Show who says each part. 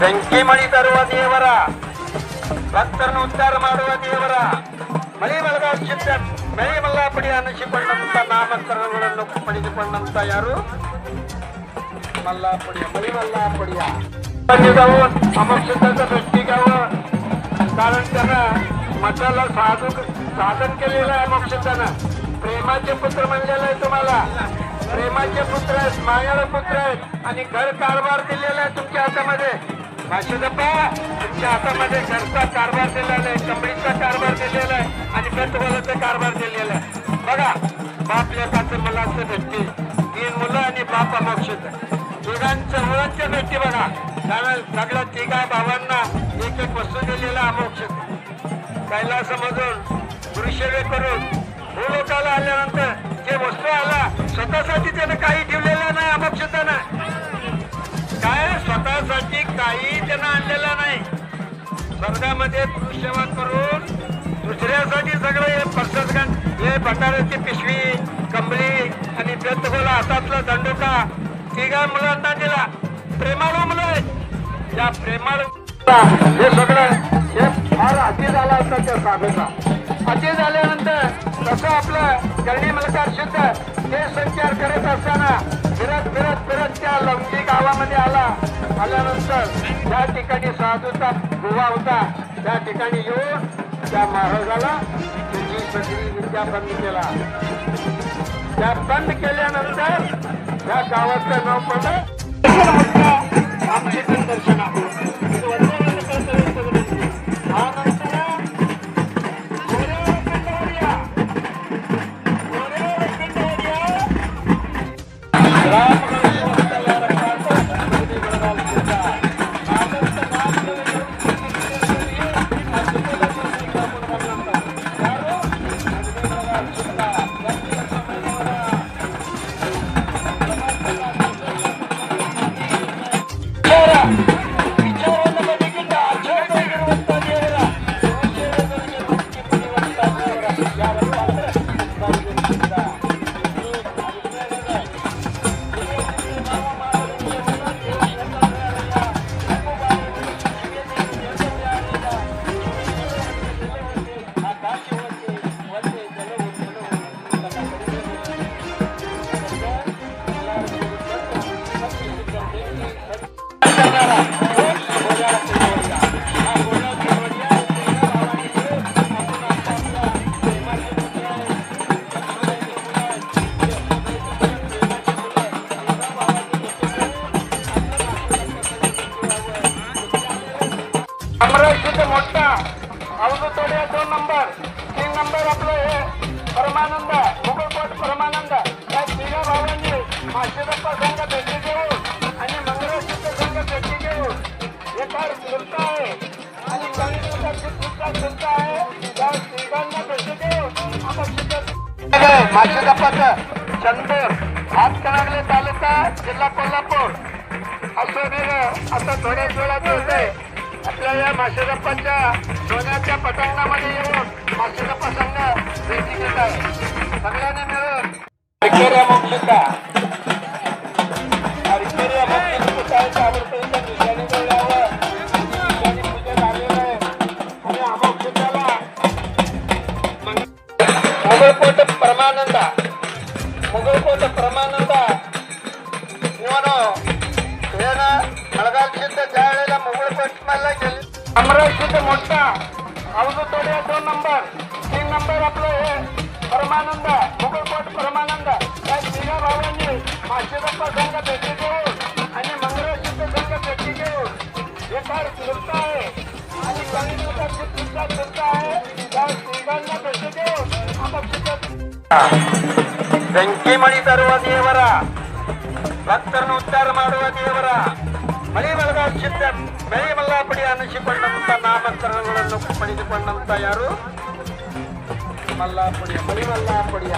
Speaker 1: ಬೆಂಕಿಮಣಿ ತರುವ ದೇವರ ಭಕ್ತರನ್ನು ಉದ್ಧಾರ ಮಾಡುವ ದೇವರ ಮಳಿ ಬೆಳಗಾಚಿದ್ದ ಮಳಿ ಮಲ್ಲಾಪಡಿ ಅನ್ನಿಸಿಕೊಂಡಂತ ನಾಮಕರಣಗಳನ್ನು ಪಡೆದುಕೊಂಡಂತ ಯಾರು मल्लापडिया मळी मल्लापडिया जाऊन अमक्षताचं भेटी घ्यावं कारण त्यानं मठाला साधू साधन केलेलं आहे मोक्षतानं प्रेमाचे पुत्र म्हणलेलं आहे तुम्हाला प्रेमाचे पुत्र आहेत मायाला पुत्र आहेत आणि घर कारभार दिलेला आहे तुमच्या हातामध्ये. भाषेदप्पा तुमच्या हातामध्ये घरचा कारभार दिलेला आहे कंपनीचा कारभार दिलेला आहे आणि बेटवालाचा कारभार दिलेला आहे. बघा बाप लेखाचं मुलाचं भेटते तीन मुलं आणि बाप अमोक्षित तिघांचं मुलांच्या भेटी बघा. कारण सगळ्या तिघा भावांना एक एक वस्तू दिलेला अमोक्षत कैलासमधून दृश्यवे करून भूलोकाला आल्यानंतर जे वस्तू आला स्वतःसाठी त्यानं काही ठेवलेलं नाही अमोक्षतानं काय? स्वतःसाठी काही त्यानं आणलेलं नाही. स्वर्गामध्ये पुरुषसेवा करून दुसऱ्यासाठी सगळं हे पर्ससगण हे भटाऱ्याची पिशवी कंबली आणि बेतगोला हातातला दंडुका तिघा मुलांना दिला. प्रेमाळू मुलं आहेत. या प्रेमाळू हे सगळं हे फार अति झाला होता त्या साधूचा अति झाल्यानंतर तसं आपलं गरणी मलकार शुद्ध हे संचार करत असताना फिरत फिरत फिरत त्या लवंगी गावामध्ये आला. आल्यानंतर त्या ठिकाणी साधूचा गुहा होता. त्या ठिकाणी येऊन त्या महाराजाला त्याची सगळी विद्या बंद केला. त्या बंद केल्यानंतर त्या गावाचं नाव पडलं. आमची दर्शना मोठा अवधूतोड्या दोन नंबर तीन नंबर आपलं हे परमानंद मुघलकोट परमानंद या तिघा भावांनी माशेदप्पा संघ एका सुलता आहे. आणि गणेशची सुद्धा सुलता आहे. त्या तिघांना भेटी घेऊन आपण माशेदप्पाचं चंदूर हातकणंगले तालुका जिल्हा कोल्हापूर. असं वेगळं आता थोड्याच वेळात होत आहे आपल्या या माशेरप्पाच्या सोन्याच्या पटांगणामध्ये येऊन माशेरप्पा संघ भेटी घेत आहे. सगळ्यांनी मिळून. ಮುಗಳಕೋಟ ಪರಮಾನಂದ. ಮುಗಳಕೋಟ ಪರಮಾನಂದ. ಇವನು ಏನ ಬೆಳಗಾವಿ ಸಿದ್ಧ ಜಾಳಿಲ್ಲ ಮುಗಳಕೋಟ ಮೇಲೆ ಗೆಲ್ಲಿ ಅಮರಾಜ್ ಸಿದ್ಧ ಮೊಟ್ಟ ಬೆಂಕಿ ಮಳಿ ತರುವ ದೇವರ, ಭಕ್ತರನ್ನು ಉದ್ಧಾರ ಮಾಡುವ ದೇವರ ಮಳಿ ಮಲಗ ಚಿತ್ತ ಮಳೆ ಮಲ್ಲಾಪುಡಿ ಅನ್ನಿಸಿಕೊಂಡಂತ ನಾಮಕರಣಗಳನ್ನು ಪಡೆದುಕೊಂಡಂತ ಯಾರು? ಮಲ್ಲಾಪುಡಿಯ ಮಳಿ ಮಲ್ಲಾಪುಡಿಯ